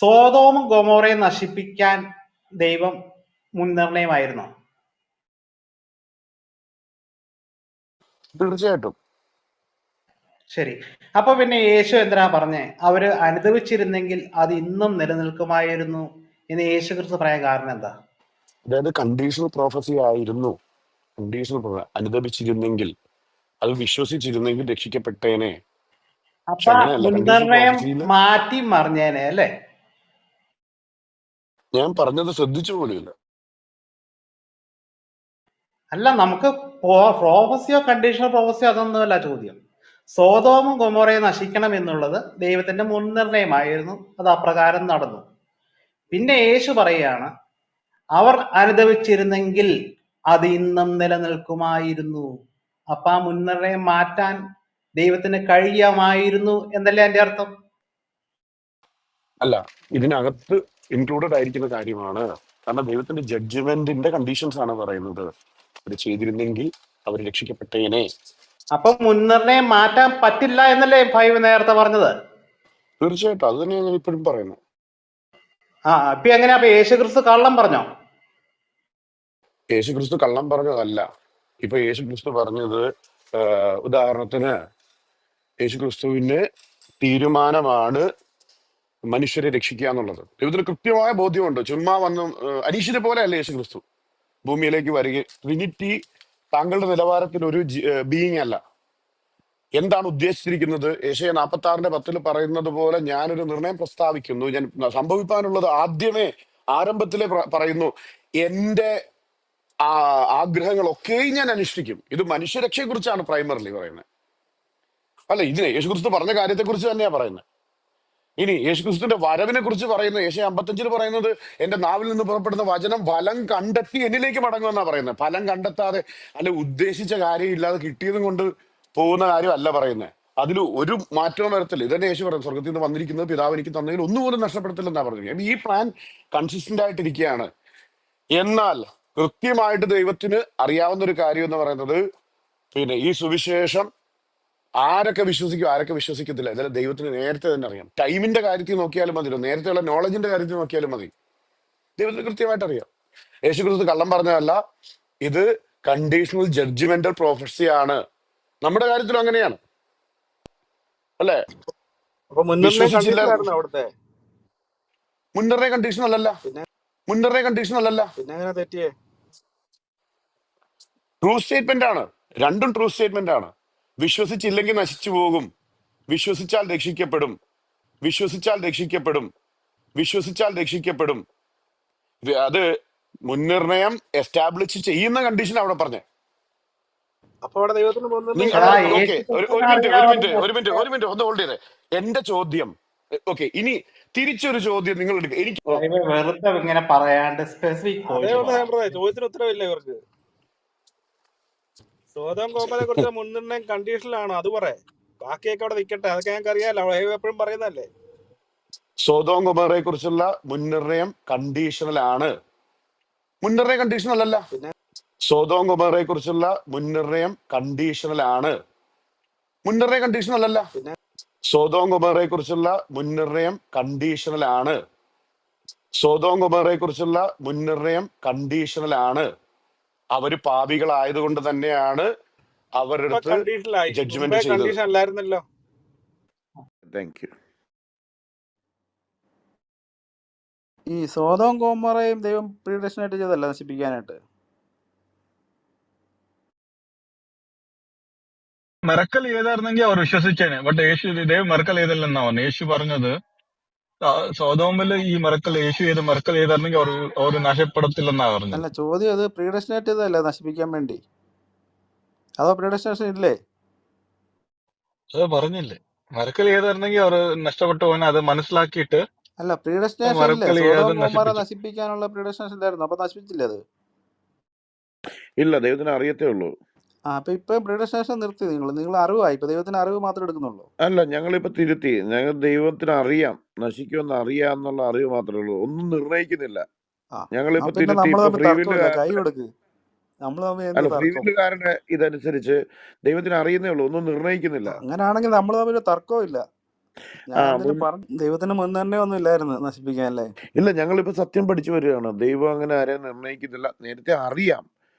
സോതോമും ഗൊമോറയും നശിപ്പിക്കാൻ ദൈവം മുൻനിർണയമായിരുന്നു? തീർച്ചയായിട്ടും. ശരി. അപ്പൊ പിന്നെ യേശു എന്തിനാ പറഞ്ഞേ? അവർ അനുഭവിച്ചിരുന്നെങ്കിൽ അത് ഇന്നും നിലനിൽക്കുമായിരുന്നു എന്ന് യേശു ക്രിസ്തു പറയാൻ കാരണം എന്താ? അതായത് കണ്ടീഷണൽ പ്രോഫസി ആയിരുന്നു. കണ്ടീഷണൽ അനുദപിച്ചിരുന്നെങ്കിൽ അത് വിശ്വസിച്ചിരുന്നെങ്കിൽ രക്ഷിക്കപ്പെട്ടേനെ. പക്ഷെ അപ്പൊ അങ്ങനെയല്ല. കണ്ടീഷണൽ മുൻനിർണയം പ്രോഫസിയിൽ മാറ്റി മറിഞ്ഞേനെ അല്ലേ? ഞാൻ പറഞ്ഞത് ശ്രദ്ധിച്ചു പോലുമില്ല. അല്ല നമുക്ക് പ്രോഫസിയോ കണ്ടീഷണൽ പ്രോഫസിയോ അതൊന്നുമല്ല ചോദ്യം. സോതോമും ഗുമോറയെ നശിക്കണം എന്നുള്ളത് ദൈവത്തിന്റെ മുൻനിർണയമായിരുന്നു. അത് അപ്രകാരം നടന്നു. പിന്നെ യേശു പറയാണ് അവർ അനുദവിച്ചിരുന്നെങ്കിൽ അത് ഇന്നും നിലനിൽക്കുമായിരുന്നു. അപ്പൊ ആ മുൻനിർണയം മാറ്റാൻ ദൈവത്തിന് കഴിയാമായിരുന്നു എന്നല്ലേ എന്റെ അർത്ഥം? അല്ല ഇതിനകത്ത് ഇൻക്ലൂഡഡ് ആയിരിക്കുന്ന കാര്യമാണ്. കാരണം ദൈവത്തിന്റെ ജഡ്ജ്മെന്റിന്റെ കണ്ടീഷൻസ് ആണ് പറയുന്നത്. അവർ ചെയ്തിരുന്നെങ്കിൽ അവർ രക്ഷിക്കപ്പെട്ടേനെ. അപ്പൊ മുൻനിർണയം മാറ്റാൻ പറ്റില്ല എന്നല്ലേ ഫൈവ് നേരത്തെ പറഞ്ഞത്? തീർച്ചയായിട്ടും. അത് തന്നെയാണ് ഞാൻ ഇപ്പോഴും പറയുന്നത്. ആ അപ്പൊ എങ്ങനെയാ അപ്പൊ യേശു ക്രിസ്തു കള്ളം പറഞ്ഞോ? യേശു ക്രിസ്തു കള്ളം പറഞ്ഞതല്ല. ഇപ്പൊ യേശു ക്രിസ്തു പറഞ്ഞത് ആഹ് ഉദാഹരണത്തിന് യേശു ക്രിസ്തുവിന്റെ തീരുമാനമാണ് മനുഷ്യരെ രക്ഷിക്കുക എന്നുള്ളത്. ദൈവത്തിന് കൃത്യമായ ബോധ്യമുണ്ട്. ചുമ്മാ വന്ന് പോലെ അല്ല യേശു ക്രിസ്തു ഭൂമിയിലേക്ക് വരിക ട്രിനിറ്റി താങ്കളുടെ നിലവാരത്തിൽ ഒരു ബീയിങ് അല്ല. എന്താണ് ഉദ്ദേശിച്ചിരിക്കുന്നത്? ഏഷ്യ നാൽപ്പത്തി ആറിന്റെ പത്തിൽ പറയുന്നത് പോലെ ഞാനൊരു നിർണയം പ്രസ്താവിക്കുന്നു. ഞാൻ സംഭവിക്കാനുള്ളത് ആദ്യമേ ആരംഭത്തിലെ പറയുന്നു എന്റെ ആ ആഗ്രഹങ്ങളൊക്കെയും ഞാൻ അനുഷ്ഠിക്കും. ഇത് മനുഷ്യരക്ഷയെ കുറിച്ചാണ് പ്രൈമറിലി പറയുന്നത്. അല്ല ഇതിനെ യേശുക്രിസ്തു പറഞ്ഞ കാര്യത്തെ കുറിച്ച് തന്നെയാ പറയുന്നത്. ഇനി യേശുക്രിസ്തുവിന്റെ വരവിനെ കുറിച്ച് പറയുന്നത് യേശു അമ്പത്തഞ്ചിൽ പറയുന്നത് എന്റെ നാവിൽ നിന്ന് പുറപ്പെടുന്ന വചനം ഫലം കണ്ടെത്തി എന്നിലേക്ക് മടങ്ങുമെന്നാണ് പറയുന്നത്. ഫലം കണ്ടെത്താതെ അല്ലെ ഉദ്ദേശിച്ച കാര്യം ഇല്ലാതെ കിട്ടിയതും കൊണ്ട് പോകുന്ന കാര്യമല്ല പറയുന്നത്. അതിൽ ഒരു മാറ്റവും വരത്തില്ല. ഇതന്നെ യേശു പറയുന്നത്. സ്വർഗത്തിൽ നിന്ന് വന്നിരിക്കുന്നത് പിതാവ് എനിക്ക് തന്നതിൽ ഒന്നുപോലും നഷ്ടപ്പെടുത്തില്ലെന്നാ പറഞ്ഞത് ഈ പ്ലാൻ കൺസിസ്റ്റന്റ് ആയിട്ടിരിക്കുകയാണ്. എന്നാൽ കൃത്യമായിട്ട് ദൈവത്തിന് അറിയാവുന്ന ഒരു കാര്യം എന്ന് പറയുന്നത് പിന്നെ ഈ സുവിശേഷം ആരൊക്കെ വിശ്വസിക്കും ആരൊക്കെ വിശ്വസിക്കത്തില്ല. ഇതെല്ലാം ദൈവത്തിന് നേരത്തെ തന്നെ അറിയാം. ടൈമിന്റെ കാര്യത്തിൽ നോക്കിയാലും മതിയല്ലോ നേരത്തെയുള്ള നോളജിന്റെ കാര്യത്തിൽ നോക്കിയാലും മതി. ദൈവത്തിന് കൃത്യമായിട്ട് അറിയാം. യേശു ക്രിസ്തു കള്ളം പറഞ്ഞതല്ല ഇത് കണ്ടീഷണൽ ജഡ്ജ്മെന്റൽ പ്രോഫസി ആണ്. നമ്മുടെ കാര്യത്തിലും അങ്ങനെയാണ്. അല്ലേ? അപ്പൊ മുൻനിർണയ വിശ്വസിച്ചില്ല. കണ്ടീഷനായിരുന്നു അവിടുത്തെ. മുൻനിർണയ കണ്ടീഷൻ അല്ലല്ല. പിന്നെ? മുൻനിർണയ കണ്ടീഷൻ അല്ലല്ല. പിന്നെ എങ്ങനെ തെറ്റിയേ? ട്രൂ സ്റ്റേറ്റ്മെന്റ് ആണ്. രണ്ടും ട്രൂ സ്റ്റേറ്റ്മെന്റ് ആണ്. വിശ്വസിച്ചില്ലെങ്കിൽ നശിച്ചു പോകും. വിശ്വസിച്ചാൽ രക്ഷിക്കപ്പെടും. വിശ്വസിച്ചാൽ രക്ഷിക്കപ്പെടും. വിശ്വസിച്ചാൽ രക്ഷിക്കപ്പെടും. അത് മുൻനിർണയം എസ്റ്റാബ്ലിഷ് ചെയ്യുന്ന കണ്ടീഷൻ അവിടെ പറഞ്ഞേ. അപ്പൊ അവിടെ ദൈവത്തിന് ഒരു മിനിറ്റ് ഒരു മിനിറ്റ് ഒരു മിനിറ്റ് ഒരു മിനിറ്റ് ഒന്ന് ഹോൾഡ് ചെയ്തേ. എന്റെ ചോദ്യം ഓക്കെ ഇനി തിരിച്ചൊരു ചോദ്യം നിങ്ങൾ എടുക്കുക എനിക്ക് വെറുതെ ഇങ്ങനെ പറയാണ്ട് സ്പെസിഫിക് ചോദ്യത്തിന് ഉത്തരവില്ല ഇവർക്ക് സ്വതം ഗോപാലെ കുറിച്ച് മുൻനിർണയം കണ്ടീഷനിലാണോ അത് പറയാ ബാക്കിയൊക്കെ അവിടെ നിൽക്കട്ടെ അതൊക്കെ ഞങ്ങൾക്ക് അറിയാലോ. അവിടെ എപ്പോഴും പറയുന്നതല്ലേ? സോതോം കുമാറെ കുറിച്ചുള്ള മുൻനിർണയം കണ്ടീഷണൽ ആണ്. കണ്ടീഷണൽ അല്ലല്ല. സോതോം കുമാറെ കുറിച്ചുള്ള മുൻനിർണയം കണ്ടീഷണൽ ആണ്. കണ്ടീഷണൽ കണ്ടീഷൻ അല്ലല്ല. സോതോം കുമാറെ കുറിച്ചുള്ള മുൻനിർണയം കണ്ടീഷണൽ ആണ്. സോതോം കുമാറെ കുറിച്ചുള്ള മുൻനിർണയം കണ്ടീഷണൽ ആണ്. അവർ പാപികളായതുകൊണ്ട് തന്നെയാണ് അവരുടെ ജഡ്ജ്മെന്റ് ചെയ്തത്. കണ്ടീഷൻ അല്ലായിരുന്നല്ലോ. താങ്ക് യു ഈ സോതവും കോമറയും ദൈവം പ്രീഡഷനായിട്ട് ചെയ്തല്ല നശിപ്പിക്കാനായിട്ട്? മെറക്കൽ ചെയ്തായിരുന്നെങ്കിൽ അവർ വിശ്വസിച്ചേനെ. ബട്ട് യേശു ദൈവം മെറക്കൽ ചെയ്തില്ലെന്നാ പറഞ്ഞു യേശു പറഞ്ഞത് സോതോമിൽ ഈ മറക്കൽ യേശു ചെയ്ത് മറക്കൽ ചെയ്തായിരുന്നെങ്കിൽ അവർ അവർ നശപ്പെടത്തില്ലെന്നാ പറഞ്ഞു അല്ല ചോദ്യം അത് പ്രീഡസ്റ്റിനേറ്റ് ചെയ്തല്ലേ നശിപ്പിക്കാൻ വേണ്ടി? അതോ പ്രീഡസ്റ്റിനേഷൻ ഇല്ലേ? അത് പറഞ്ഞില്ലേ? മറക്കൽ ചെയ്തായിരുന്നെങ്കിൽ അവർ നഷ്ടപ്പെട്ടു പോകാൻ അത് മനസ്സിലാക്കിയിട്ട് അല്ല പ്രീഡസ്റ്റിനേഷൻ ഇല്ലേ? മെറക്കൽ ചെയ്യാതെ സോതവും നശിപ്പിച്ചു നശിപ്പിക്കാനുള്ള പ്രീഡസ്റ്റിനേഷൻ ഇല്ലായിരുന്നു. അപ്പൊ നശിപ്പിച്ചില്ലേ അത്? ഇല്ല ദൈവത്തിന് അറിയത്തേ ഉള്ളൂ. ആ അപ്പൊ ഇപ്പൊ പ്രീഡസ്റ്റിനേഷൻ നിർത്തി നിങ്ങൾ. നിങ്ങൾ അറിവായി ഇപ്പൊ ദൈവത്തിന് അറിവ് മാത്രമേ എടുക്കുന്നുള്ളൂ. അല്ല ഞങ്ങൾ ഞങ്ങളിപ്പോ തിരുത്തി. ഞങ്ങൾ ദൈവത്തിന് അറിയാം നശിക്കുമെന്ന് അറിയാം എന്നുള്ള അറിവ് മാത്രമേ ഉള്ളൂ. ഒന്നും നിർണയിക്കുന്നില്ല. ആ ഞങ്ങളിപ്പോ എന്നാ പിന്നെ തിരുത്തി. നമ്മൾ ഇപ്പൊ തമ്മിൽ കൈ കൊടുക്ക്. നമ്മൾ തമ്മിൽ എന്ത് അല്ല ഫ്രീ തർക്കം? വില്ലുകാരന്റെ ഇതനുസരിച്ച് ദൈവത്തിന് അറിയുന്നേ ഉള്ളൂ. ഒന്നും നിർണയിക്കുന്നില്ല. അങ്ങനാണെങ്കിൽ നമ്മൾ തമ്മിൽ തർക്കവും ഇല്ല ഞാൻ ആ എന്നിട്ട് മുൻ പറഞ്ഞു ദൈവത്തിന് മുൻതന്നെ ഒന്നും ഇല്ലായിരുന്നു നശിപ്പിക്കാൻ അല്ലേ? ഇല്ല ഞങ്ങളിപ്പോ സത്യം പഠിച്ചു വരികയാണ്. ദൈവം അങ്ങനെ ആരെയും നിർണയിക്കുന്നില്ല നേരത്തെ അറിയാം.